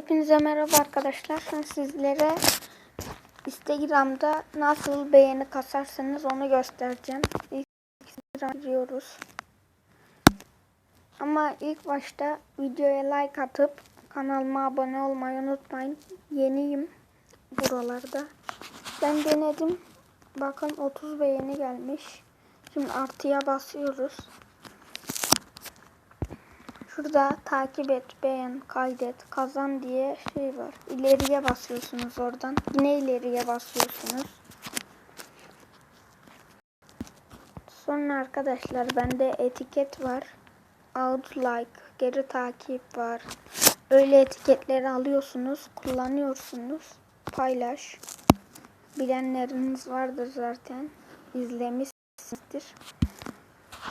Hepinize merhaba arkadaşlar. Şimdi sizlere Instagram'da nasıl beğeni kasarsanız onu göstereceğim. İlk giriyoruz. Ama ilk başta videoya like atıp kanalıma abone olmayı unutmayın. Yeniyim buralarda. Ben denedim. Bakın 30 beğeni gelmiş. Şimdi artıya basıyoruz. Şurada takip et, beğen, kaydet, kazan diye şey var. İleriye basıyorsunuz oradan. Yine ileriye basıyorsunuz. Sonra arkadaşlar bende etiket var. Out like, geri takip var. Öyle etiketleri alıyorsunuz, kullanıyorsunuz. Paylaş. Bilenleriniz vardır zaten. İzlemişsinizdir.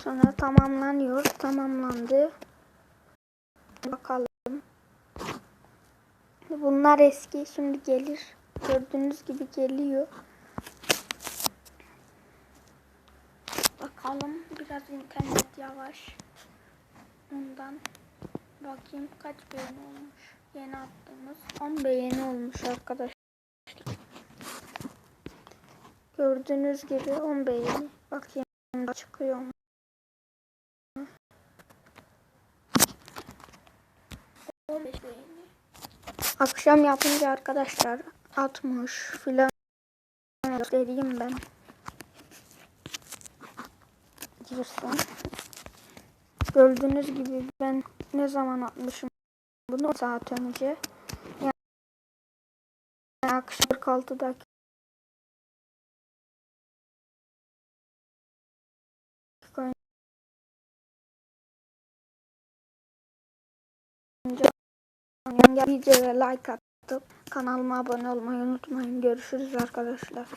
Sonra tamamlanıyor. Tamamlandı. Bakalım. Bunlar eski. Şimdi gelir. Gördüğünüz gibi geliyor. Bakalım. Biraz internet yavaş. Ondan bakayım kaç beğeni olmuş. Yeni attığımız 10 beğeni olmuş arkadaşlar. Gördüğünüz gibi 10 beğeni. Bakayım çıkıyor mu? Akşam yapınca arkadaşlar 60 filan vereyim ben. Girsin. Gördüğünüz gibi ben ne zaman atmışım bunu 10 saat önce. Yani akşam 46 dakika. önce videoya like atıp kanalıma abone olmayı unutmayın. Görüşürüz arkadaşlar.